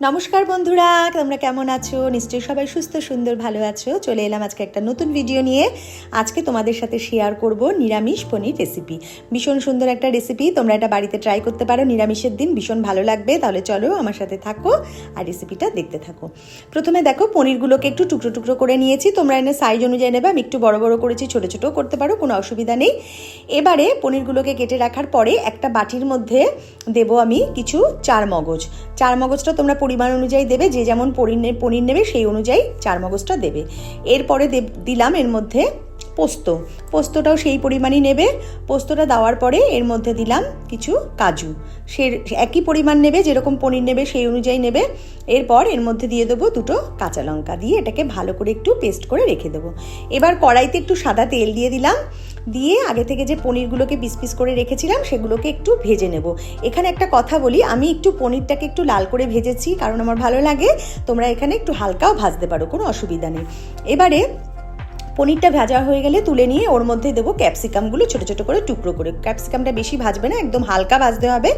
নমস্কার বন্ধুরা, তোমরা কেমন আছো? নিশ্চয়ই সবাই সুস্থ, সুন্দর, ভালো আছো। চলে এলাম আজকে একটা নতুন ভিডিও নিয়ে। আজকে তোমাদের সাথে শেয়ার করব নিরামিষ পনির রেসিপি ভীষণ সুন্দর একটা রেসিপি তোমরা এটা বাড়িতে ট্রাই করতে পারো। নিরামিষের দিন ভীষণ ভালো লাগবে। তাহলে চলো আমার সাথে থাকো আর রেসিপিটা দেখতে থাকো। প্রথমে দেখো, পনিরগুলোকে একটু টুকরো টুকরো করে নিয়েছি। তোমরা এনে সাইজ অনুযায়ী নেবে। আমি একটু বড় বড় করেছি, ছোটো ছোটো করতে পারো, কোনো অসুবিধা নেই। এবারে পনিরগুলোকে কেটে রাখার পরে একটা বাটির মধ্যে দেব আমি কিছু চার মগজ চার মগজটা তোমরা পরিমাণ অনুযায়ী দেবে, যে যেমন পনির পনির নেবে সেই অনুযায়ী চার মগজটা দেবে। এরপরে দিলাম এর মধ্যে পোস্ত। পোস্তটাও সেই পরিমাণই নেবে। পোস্তটা দেওয়ার পরে এর মধ্যে দিলাম কিছু কাজু। সে একই পরিমাণ নেবে, যেরকম পনির নেবে সেই অনুযায়ী নেবে। এরপর এর মধ্যে দিয়ে দেবো দুটো কাঁচা লঙ্কা দিয়ে এটাকে ভালো করে একটু পেস্ট করে রেখে দেবো। এবার কড়াইতে একটু সাদা তেল দিয়ে দিলাম। দিয়ে আগে থেকে যে পনিরগুলোকে পিস পিস করে রেখেছিলাম, সেগুলোকে একটু ভেজে নেব। এখানে একটা কথা বলি, আমি একটু পনিরটাকে একটু লাল করে ভেজেছি, কারণ আমার ভালো লাগে। তোমরা এখানে একটু হালকাও ভাজতে পারো, কোনো অসুবিধা নেই। এবারে পনিরটা ভাজা হয়ে গেলে তুলে নিয়ে ওর মধ্যে দেবো ক্যাপসিকামগুলো, ছোটো ছোটো করে টুকরো করে। ক্যাপসিকামটা বেশি ভাজবে না, একদম হালকা ভাজতে হবে।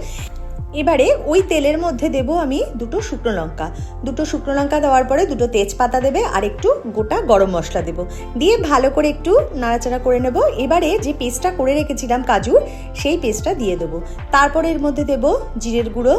এবারে ওই তেলের মধ্যে দেব আমি দুটো শুকনো লঙ্কা। দুটো শুকনো লঙ্কা দেওয়ার পরে দুটো তেজপাতা দেবে আর একটু গোটা গরম মশলা দেব। দিয়ে ভালো করে একটু নাড়াচাড়া করে নেব। এবারে যে পেস্টটা করে রেখেছিলাম কাজুর সেই পেস্টটা দিয়ে দেবো। তারপরে এর মধ্যে দেব জিরের গুঁড়ো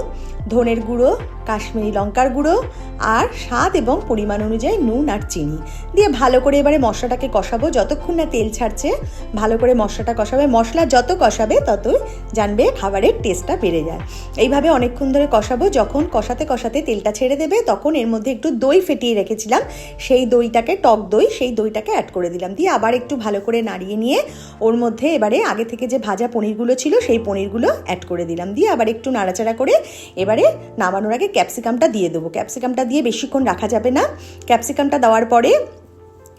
ধনের গুঁড়ো, কাশ্মীরি লঙ্কার গুঁড়ো আর স্বাদ এবং পরিমাণ অনুযায়ী নুন আর চিনি। দিয়ে ভালো করে এবারে মশলাটাকে কষাবো, যতক্ষণ না তেল ছাড়ছে, ভালো করে মশলাটা কষাবে। মশলা যত কষাবে, ততই জানবে খাবারের টেস্টটা বেড়ে যায়। এইভাবে অনেকক্ষণ ধরে কষাবো। যখন কষাতে কষাতে তেলটা ছেড়ে দেবে, তখন এর মধ্যে একটু দই ফেটিয়ে রেখেছিলাম। সেই দইটাকে, টক দই, সেই দইটাকে অ্যাড করে দিলাম। দিয়ে আবার একটু ভালো করে নাড়িয়ে নিয়ে ওর মধ্যে এবারে আগে থেকে যে ভাজা পনিরগুলো ছিল, সেই পনিরগুলো অ্যাড করে দিলাম। দিয়ে আবার একটু নাড়াচাড়া করে এবারে নামানোর আগে ক্যাপসিকামটা দিয়ে দেবো। ক্যাপসিকামটা দিয়ে বেশিক্ষণ রাখা যাবে না। ক্যাপসিকামটা দেওয়ার পরে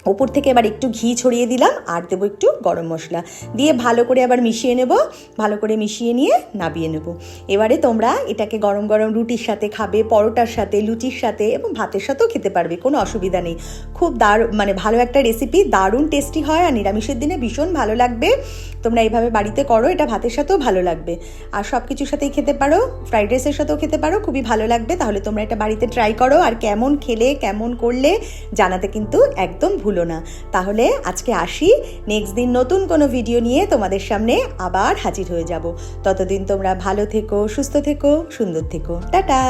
ওপর থেকে এবার একটু ঘি ছড়িয়ে দিলাম, আর দেবো একটু গরম মশলা। দিয়ে ভালো করে আবার মিশিয়ে নেব, ভালো করে মিশিয়ে নিয়ে নাবিয়ে নেব। এবারে তোমরা এটাকে গরম গরম রুটির সাথে খাবে, পরোটার সাথে, লুচির সাথে এবং ভাতের সাথেও খেতে পারবে, কোনো অসুবিধা নেই। খুব দার মানে ভালো একটা রেসিপি দারুণ টেস্টি হয় আর নিরামিষের দিনে ভীষণ ভালো লাগবে। তোমরা এইভাবে বাড়িতে করো, এটা ভাতের সাথেও ভালো লাগবে। আর সব কিছুর সাথেই খেতে পারো ফ্রাইড রাইসের সাথেও খেতে পারো, খুবই ভালো লাগবে। তাহলে তোমরা এটা বাড়িতে ট্রাই করো, আর কেমন খেলে, কেমন করলে, জানাতে কিন্তু একদম ভুলো না। তাহলে আজকে আসি। নেক্সট দিন নতুন কোনো ভিডিও নিয়ে তোমাদের সামনে আবার হাজির হয়ে যাব। ততদিন তোমরা ভালো থেকো, সুস্থ থেকো, সুন্দর থেকো। টাটা!